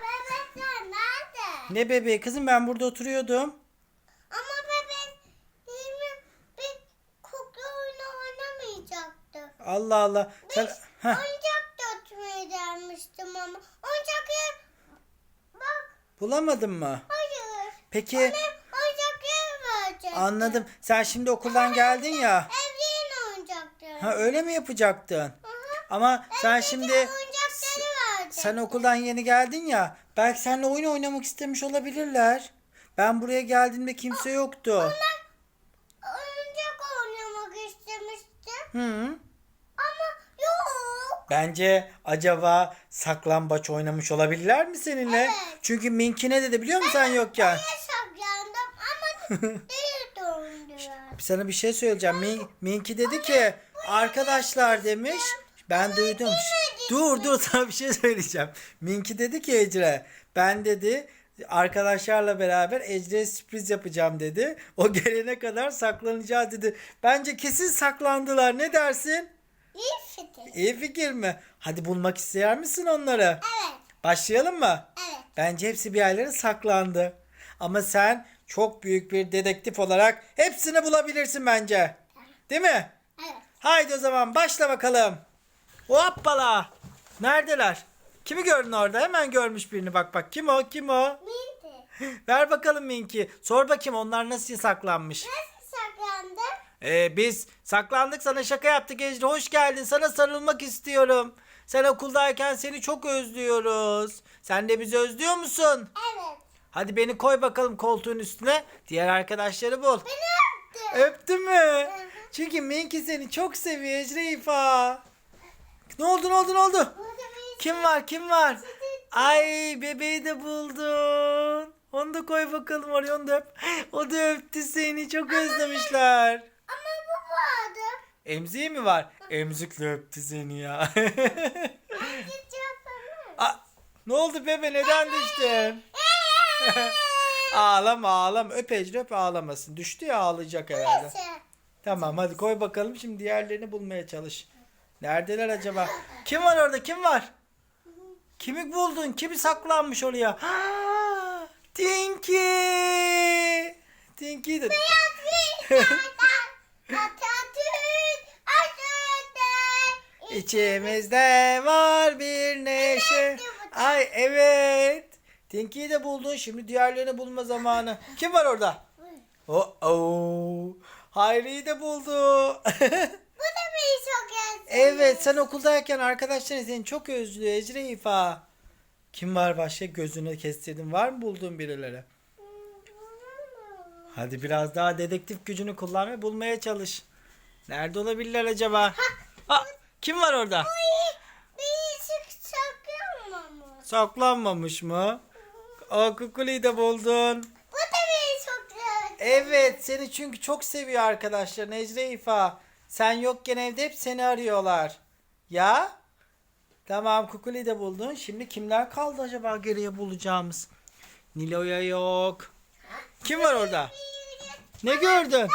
bebekler nerede? Ne bebeği kızım ben burada oturuyordum. Ama bebek benim bir kukla oyunu oynamayacaktı. Allah Allah. Sen, Biz Heh, oyuncak götürmeye gelmiştim ama. Oyuncak yer... Bak bulamadın mı? hayır. Peki Annem oyuncak yer verecekti. anladım. Sen şimdi okuldan geldin ya. Evliyin oyuncakları. Ha öyle mi yapacaktın? Ama sen şimdi oyuncakları. Sen okuldan yeni geldin ya. Belki seninle oyun oynamak istemiş olabilirler. Ben buraya geldiğimde kimse yoktu. Oyuncak oynamak istemiştim. Hı. Ama yok. Bence acaba saklambaç oynamış olabilirler mi seninle? Evet. Çünkü Minki ne dedi biliyor musun sen yokken? Ben saklandım ama değil döndüler. Sana bir şey söyleyeceğim. Min- Minki dedi ki arkadaşlar demiş. Ben duydum. Dur dur sana bir şey söyleyeceğim. Minki dedi ki Ecre ben dedi arkadaşlarla beraber Ecre'ye sürpriz yapacağım dedi. O gelene kadar saklanacağız dedi. Bence kesin saklandılar. Ne dersin? İyi fikir. İyi fikir mi? Hadi bulmak ister misin onları? Evet. Başlayalım mı? Evet. Bence hepsi bir yerlere saklandı. Ama sen çok büyük bir dedektif olarak hepsini bulabilirsin bence. Değil mi? Evet. Haydi o zaman başla bakalım. Hoppala. Neredeler? Kimi gördün orada? Hemen görmüş birini. Bak bak. Kim o? Kim o? Minti. Ver bakalım Minki. Sor bakayım onlar nasıl saklanmış. Nasıl saklandı? Ee, biz saklandık sana şaka yaptık Ecri. Hoş geldin. Sana sarılmak istiyorum. Sen okuldayken seni çok özlüyoruz. Sen de bizi özlüyor musun? Evet. Hadi beni koy bakalım koltuğun üstüne. Diğer arkadaşları bul. Beni öptü. Öptü mü? Çünkü Minki seni çok seviyor Ecre İfa. Ne oldu ne oldu ne oldu? Bir Kim var kim var? Ay bebeği de buldun. Onu da koy bakalım oraya onu da öp. O da öptü seni çok özlemişler. Ama bu vardı. Emziği mi var? Emzikle öptü seni ya. Aa, ne oldu bebe neden düştün? ağlama ağlama öp Ecre öp ağlamasın. Düştü ya ağlayacak herhalde. Tamam hadi koy bakalım şimdi diğerlerini bulmaya çalış. Neredeler acaba? Kim var orada kim var? Kimi buldun? Kimi saklanmış oraya? Ha, Tinky! Tinky de... İçimizde var bir neşe. Ay evet. Tinky'yi de buldun. Şimdi diğerlerini bulma zamanı. Kim var orada? Oh, oh. Hayri'yi de buldu. Beni çok özledim. evet sen okuldayken arkadaşların seni çok özlüyor Ecre İfa. Kim var başka gözünü kestirdin var mı bulduğun birileri? Hadi biraz daha dedektif gücünü kullan ve bulmaya çalış. Nerede olabilirler acaba? Aa, kim var orada? Sık saklanmamış. Saklanmamış mı? O kukuliyi de buldun. Bu da beni çok özledim. Evet seni çünkü çok seviyor arkadaşlar Necre İfa. Sen yokken evde hep seni arıyorlar. Ya? Tamam Kukuli de buldun. Şimdi kimler kaldı acaba geriye bulacağımız? Nilo'ya yok. Kim var orada? Ne gördün?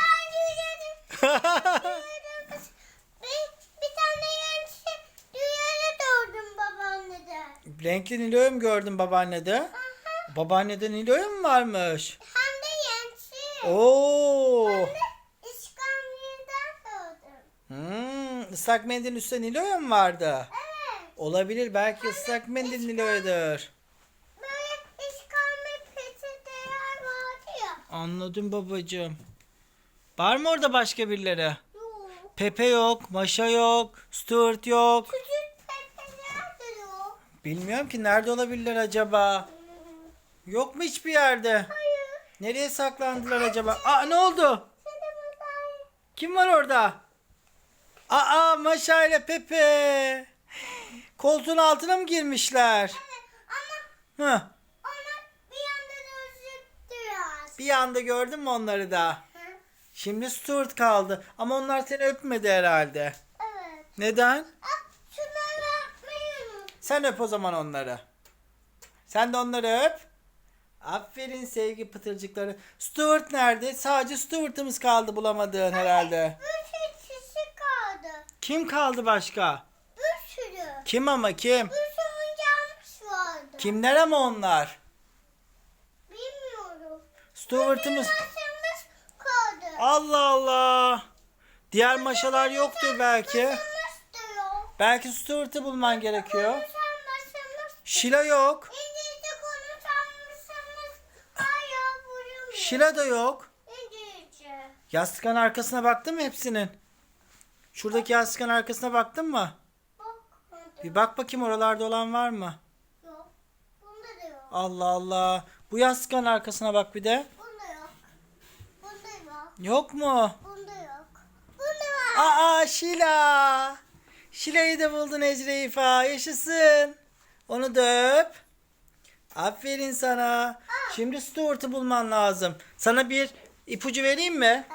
Bir. Renkli Nilo'yu mu gördün babaannede? Aha. Babaannede Nilo'ya mı varmış? Hem de yenisi. Oo. Hem de Islak mendilin üstüne Nilo'ya mı vardı? Evet. Olabilir belki ıslak mendil Nilo'yadır. Böyle İskambil peçeteler vardı ya. Anladım babacığım. Var mı orada başka birileri? Yok. Pepe yok, Maşa yok, Stuart yok. Küçük peçeteler de yok. Bilmiyorum ki nerede olabilirler acaba? Yok mu hiçbir yerde? Hayır. Nereye saklandılar acaba? Aa ne oldu? Buradayım. Kim var orada? Aa Maşa ile Pepe. Koltuğun altına mı girmişler? Ama Hı. ona bir anda biraz. Bir anda gördün mü onları da? Hı? Şimdi Stuart kaldı. Ama onlar seni öpmedi herhalde. Evet. Neden? Ah, şunları yapmayı unut. Sen öp o zaman onları. Sen de onları öp. Aferin sevgi pıtırcıkları. Stuart nerede? Sadece Stuart'ımız kaldı bulamadığın herhalde. Kaldı. Kim kaldı başka? Bir sürü. Kim ama kim? Bir sürü oyuncağımız vardı. Kimler ama onlar? Bilmiyorum. Stuart'ımız. Kaldı. Allah Allah. Diğer maşalar yoktur belki. Yok. Belki Stuart'ı bulman gerekiyor. Şila yok. Şila da yok. Yastığın arkasına baktın mı hepsinin? Şuradaki yastığın arkasına baktın mı? Bak. Bir bak bakayım oralarda olan var mı? Yok. Bunda da yok. Allah Allah. Bu yastığın arkasına bak bir de. Bunda yok. Bunda yok. Yok mu? Bunda yok. Bunda var. Aa Şila. Şila'yı da buldun Ecre İfa. Yaşasın. Onu da öp. Aferin sana. Şimdi Stuart'ı bulman lazım. Sana bir ipucu vereyim mi?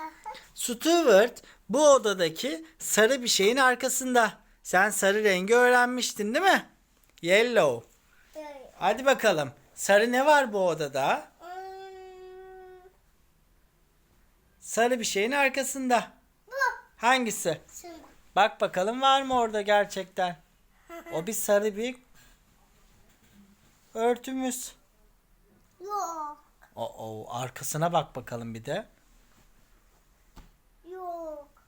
Stuart bu odadaki sarı bir şeyin arkasında. Sen sarı rengi öğrenmiştin değil mi? Yellow. Böyle. Hadi bakalım. Sarı ne var bu odada? Hmm, Sarı bir şeyin arkasında. Bu. Hangisi? Şimdi. Bak bakalım var mı orada gerçekten? O bir sarı bir örtümüz. Yok. Oo, arkasına bak bakalım bir de.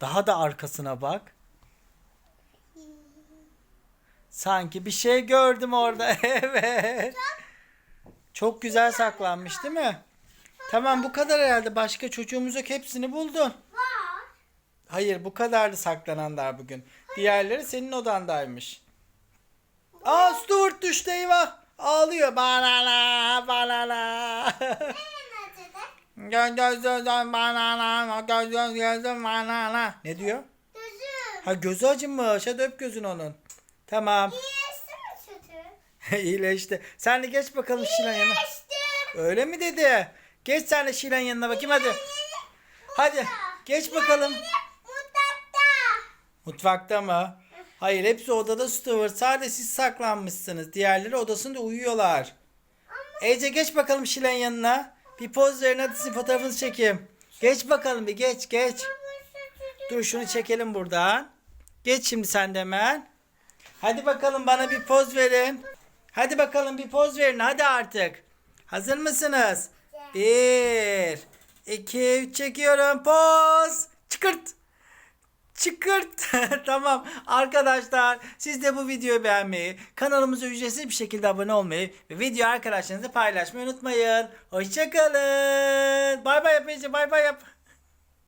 Daha da arkasına bak. Sanki bir şey gördüm orada. Evet. Çok güzel saklanmış değil mi? Tamam bu kadar herhalde. Başka çocuğumuz yok. Hepsini buldun. Var. Hayır bu kadardı saklananlar bugün. Diğerleri senin odandaymış. Aa Stuart düştü eyvah. Ağlıyor. Banana banana. gözüm banana. Göz göz gözüm banana. Ne diyor? Gözüm. Ha gözü acımış. Hadi öp gözün onun. Tamam. İyileşti mi sütü? İyileşti. Sen de geç bakalım Şilan yanına. Öyle mi dedi? Geç sen de Şilan yanına bakayım hadi. Hadi geç bakalım. Mutfakta. Mı? Hayır hepsi odada Stuart. Sadece siz saklanmışsınız. Diğerleri odasında uyuyorlar. Ece geç bakalım Şilan yanına. Bir poz verin hadi sizin fotoğrafınızı çekeyim. Geç bakalım bir geç geç. Dur şunu çekelim buradan. Geç şimdi sen de hemen. Hadi bakalım bana bir poz verin. Hadi bakalım bir poz verin hadi artık. Hazır mısınız? Bir, iki, üç çekiyorum. Poz. Çıkırt. Çıkırt. tamam. Arkadaşlar siz de bu videoyu beğenmeyi, kanalımıza ücretsiz bir şekilde abone olmayı ve video arkadaşlarınızla paylaşmayı unutmayın. Hoşçakalın. Bay bay yap Ece, bay bay yap.